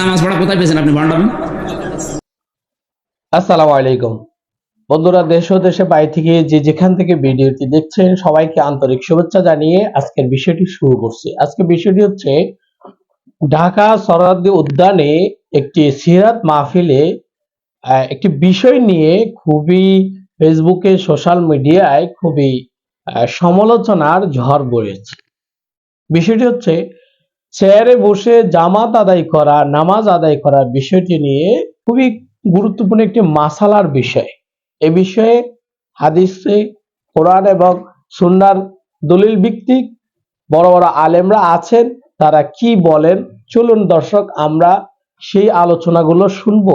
নামাজ পড়া কোথায় পেয়েছেন আপনি আসসালামু আলাইকুম। বন্ধুরা, দেশ ও দেশে বাইরে থেকে যে যেখান থেকে ভিডিওটি দেখছেন, সবাইকে আন্তরিক শুভেচ্ছা জানিয়ে আজকের বিষয়টি শুরু করছি। আজকে বিষয়টি হচ্ছে, ঢাকা সরাদি উদ্যানে একটি সিরাত মাহফিলে একটি বিষয় নিয়ে খুবই ফেসবুকে, সোশ্যাল মিডিয়ায় খুবই সমালোচনার ঝড় বয়েছে বিষয়টি হচ্ছে চেয়ারে বসে জামাত আদায় করা, নামাজ আদায় করা বিষয়টি নিয়ে খুবই গুরুত্বপূর্ণ একটি মাসালার বিষয়। এ বিষয়ে হাদিসে কোরআন এবং সুন্নার দলিল ভিত্তিক বড় বড় আলেমরা আছেন, তারা কি বলেন? চলুন দর্শক, আমরা সেই আলোচনাগুলো শুনব।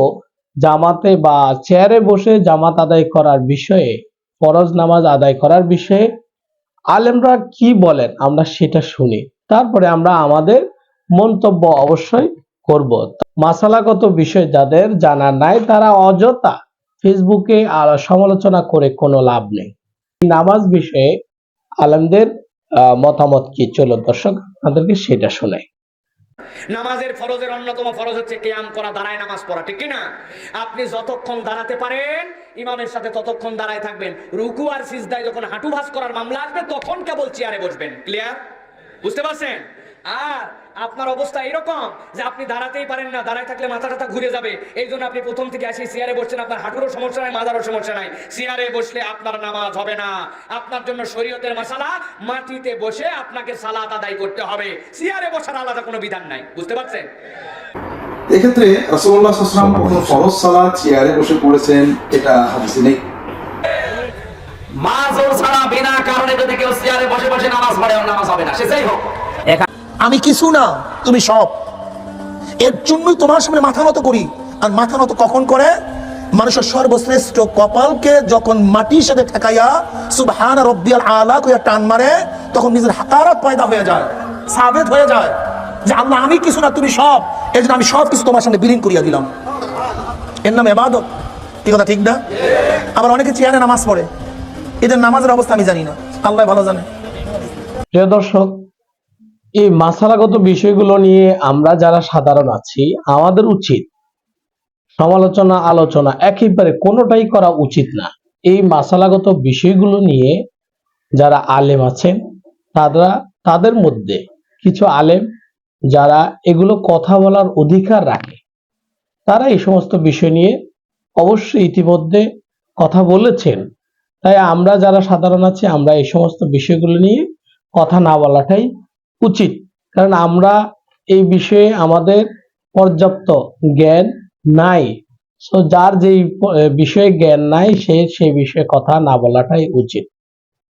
জামাতে বা চেয়ারে বসে জামাত আদায় করার বিষয়ে, ফরজ নামাজ আদায় করার বিষয়ে আলেমরা কি বলেন? আমরা সেটা শুনি। তারপরে আমরা আমাদের মন্তব্য অবশ্যই করব। মাসালাগত বিষয় যাদের জানা নাই, তারা অযথা ফেসবুকে সমালোচনা করে কোনো লাভ নেই। নামাজ বিষয়ে আলেমদের মতামত কি? চলো দর্শক, আপনাদেরকে সেটা শোনাই। নামাজের ফরজের অন্যতম ফরজ হচ্ছে কিয়াম করা, দাঁড়ায় নামাজ পড়া, ঠিক না আপনি যতক্ষণ দাঁড়াতে পারেন, ইমামের সাথে ততক্ষণ দাঁড়ায় থাকবেন। রুকু আর সিজদায় যখন হাঁটু ভাঁজ করার মামলা আসবে, তখন কেবল চেয়ারে বসবেন। ক্লিয়ার? বুঝতে পারছেন? আর আপনার অবস্থা এরকম যে আপনি দাঁড়াতেই পারেন না দাঁড়ায় থাকলে মাথা টাথা ঘুরে যাবে। এই জন্য আপনি প্রথম থেকে আসি চেয়ারে বসছেন আপনার হাঁটুরও সমস্যা নাই মাথারও সমস্যা নাই। চেয়ারে বসলে আপনার নামাজ হবে না। আপনার জন্য শরীয়তের মশালা মাটিতে বসে আপনাকে সালাত আদায় করতে হবে। চেয়ারে বসার আলাদা কোনো বিধান নাই বুঝতে পারছেন? এক্ষেত্রে রসগোল্লা সাল্লাম কোনো ফরজ সালাদ চেয়ারে বসে পড়েছেন এটা হাদিসে নেই। মাজর ছাড়া বিনা কারণে যদি কেউ চেয়ারে বসে বসে নামাজ পড়ে নামাজ হবে না সে যাই হোক। আমি কিছু না, তুমি সব। এর জন্যই তোমার সামনে মাথা নত করি। আর মাথা নত কখন করে? মানুষের সর্বশ্রেষ্ঠ কপালকে যখন মাটির সাথে ঠেকাইয়া সুবহান রব্বিয়াল আলা কইয়া টান মারে, তখন নিজের হাতারাত পয়দা হয়ে যায়, সাবেত হয়ে যায় যে আল্লাহ, আমি কিছু না, তুমি সব। এই জন্য আমি সব কিছু তোমার সামনে বিলীন করিয়া দিলাম। এর নাম এবাদত। কি কথা, ঠিক না? আবার অনেকে চেয়ারে নামাজ পড়ে। এদের নামাজের অবস্থা আমি জানি না। আল্লাহ ভালো জানে। প্রিয় দর্শক এই মাসালাগত বিষয়গুলো নিয়ে আমরা যারা সাধারণ আছি, আমাদের উচিত সমালোচনা, আলোচনা একেবারে কোনোটাই করা উচিত না। এই মাসালাগত বিষয়গুলো নিয়ে যারা আলেম আছেন, তারা, তাদের মধ্যে কিছু আলেম যারা এগুলো কথা বলার অধিকার রাখে, তারা এই সমস্ত বিষয় নিয়ে অবশ্যই ইতিমধ্যে কথা বলেছেন। তাই আমরা যারা সাধারণ আছি, আমরা এই সমস্ত বিষয়গুলো নিয়ে কথা না বলাটাই উচিত। কারণ আমরা এই বিষয়ে আমাদের পর্যাপ্ত জ্ঞান নাই। সো যার যেই বিষয়ে জ্ঞান নাই, সে সেই বিষয়ে কথা না বলাটাই উচিত।